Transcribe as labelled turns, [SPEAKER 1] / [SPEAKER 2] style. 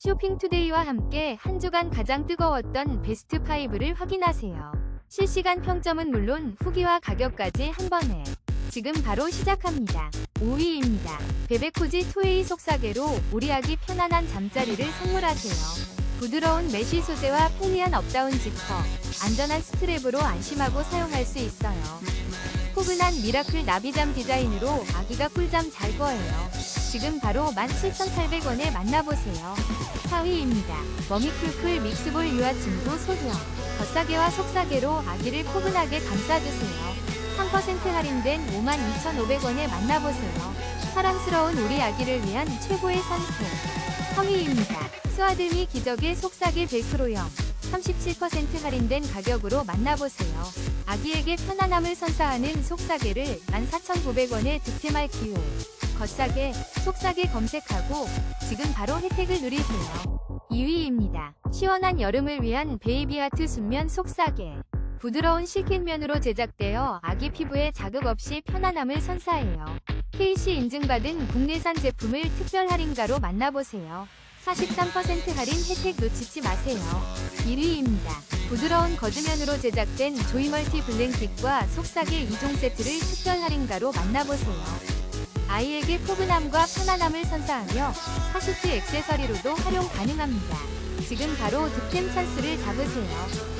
[SPEAKER 1] 쇼핑투데이와 함께 한 주간 가장 뜨거웠던 베스트 5를 확인하세요. 실시간 평점은 물론 후기와 가격까지 한 번에 지금 바로 시작합니다. 5위입니다. 베베코지 토웨이 속사계로 우리 아기 편안한 잠자리를 선물하세요. 부드러운 메쉬 소재와 편리한 업다운 지퍼, 안전한 스트랩으로 안심하고 사용할 수 있어요. 포근한 미라클 나비잠 디자인으로 아기가 꿀잠 잘 거예요. 지금 바로 17,800원에 만나보세요. 4위입니다. 머미쿨쿨 믹스볼 유아 침구 소형. 겉사계와 속사계로 아기를 포근하게 감싸주세요. 3% 할인된 52,500원에 만나보세요. 사랑스러운 우리 아기를 위한 최고의 선택. 성희입니다. 스와드미 기적의 속삭이 100%형. 37% 할인된 가격으로 만나보세요. 아기에게 편안함을 선사하는 속사계를 14,900원에 득템할 기회. 겉사계, 속사계 검색하고 지금 바로 혜택을 누리세요. 2위입니다. 시원한 여름을 위한 베이비아트 순면 속사계. 부드러운 실kit면으로 제작되어 아기 피부에 자극 없이 편안함을 선사해요. KC 인증받은 국내산 제품을 특별 할인가로 만나보세요. 43% 할인 혜택 놓치지 마세요. 1위입니다. 부드러운 거즈면으로 제작된 조이멀티 블랭킷과 속삭일 2종 세트를 특별 할인가로 만나보세요. 아이에게 포근함과 편안함을 선사하며 카시트 액세서리로도 활용 가능합니다. 지금 바로 득템 찬스를 잡으세요.